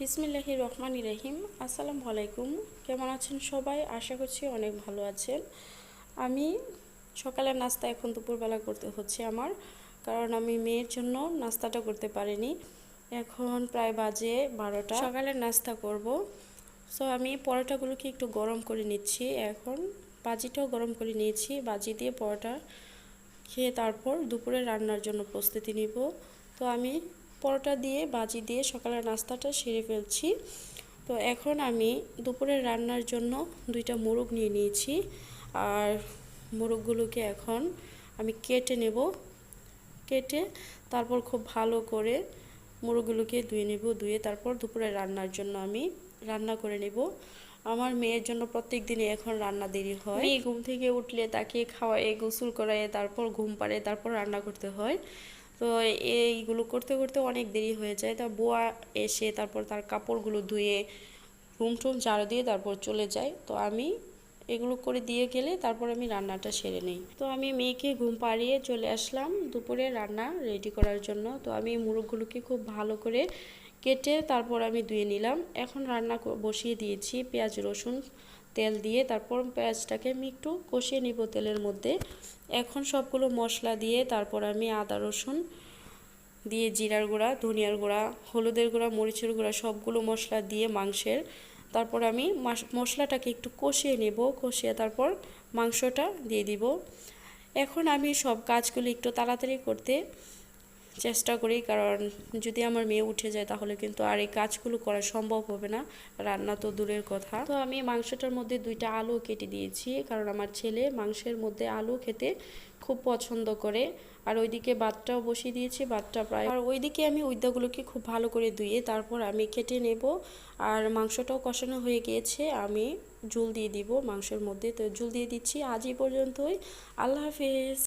বিসমিল্লাহির রহমান রহিম। আসসালামু আলাইকুম। কেমন আছেন সবাই? আশা করছি অনেক ভালো আছেন। আমি সকালের নাস্তা এখন দুপুরবেলা করতে হচ্ছে আমার, কারণ আমি মেয়ের জন্য নাস্তাটা করতে পারিনি। এখন প্রায় বাজে বারোটা। সকালের নাস্তা করব। সো আমি পরোটাগুলোকে একটু গরম করে নিচ্ছি। এখন বাজিটাও গরম করে নিয়েছি। বাজি দিয়ে পরোটা খেয়ে তারপর দুপুরে রান্নার জন্য প্রস্তুতি নিব। তো আমি পরোটা দিয়ে, বাজি দিয়ে সকালের নাস্তাটা সেরে ফেলছি। তো এখন আমি দুপুরের রান্নার জন্য দুইটা মোরগ নিয়ে নিয়েছি। আর মোরগগুলোকে এখন আমি কেটে নেব। কেটে তারপর খুব ভালো করে মোরগগুলোকে ধুয়ে নেব, ধুয়ে তারপর দুপুরে রান্নার জন্য আমি রান্না করে নেব। আমার মেয়ের জন্য প্রত্যেক দিনে এখন রান্না দেরি হয়। মেয়ে ঘুম থেকে উঠলে তাকে খাওয়ায়, গোসল করায়, তারপর ঘুম পাড়ে, তারপর রান্না করতে হয়। তো এইগুলো করতে করতে অনেক দেরি হয়ে যায়। তা বোয়া এসে তারপর তার কাপড়গুলো ধুয়ে রুম টুম ঝাড়ু দিয়ে তারপর চলে যায়। তো আমি এগুলো করে দিয়ে গেলে তারপর আমি রান্নাটা সেরে নেই। তো আমি মেয়েকে ঘুম পাড়িয়ে চলে আসলাম দুপুরে রান্না রেডি করার জন্য। তো আমি মুরগগুলোকে খুব ভালো করে কেটে তারপর আমি ধুয়ে নিলাম। এখন রান্না বসিয়ে দিয়েছি পেঁয়াজ, রসুন তেল দিয়ে তারপর পেঁয়াজটাকে আমি একটু কষিয়ে নিব তেলের মধ্যে। এখন সবগুলো মশলা দিয়ে তারপর আমি আদা, রসুন দিয়ে জিরার গুঁড়া, ধনিয়ার গুঁড়া, হলুদের গুঁড়া, মরিচের গুঁড়া সবগুলো মশলা দিয়ে মাংসের তারপর আমি মশলাটাকে একটু কষিয়ে নেব, কষিয়ে তারপর মাংসটা দিয়ে দিব। এখন আমি সব কাজগুলো একটু তাড়াতাড়ি করতে চেষ্টা করি, কারণ যদি আমার মেয়ে উঠে যায় তাহলে কিন্তু আর এই কাজগুলো করা সম্ভব হবে না। রান্না তো দূরের কথা। তো আমি মাংসটার মধ্যে দুইটা আলু কেটে দিয়েছি, কারণ আমার ছেলে মাংসের মধ্যে আলু খেতে খুব পছন্দ করে। আর ওইদিকে ভাতটাও বসিয়ে দিয়েছি, ভাতটা প্রায় আর ওইদিকে আমি উইদাগুলোকে খুব ভালো করে ধুয়ে তারপর আমি কেটে নেব। আর মাংসটাও কষানো হয়ে গিয়েছে, আমি জুল দিয়ে দিব মাংসের মধ্যে। তো জুল দিয়ে দিচ্ছি আজই পর্যন্তই। আল্লাহ হাফেজ।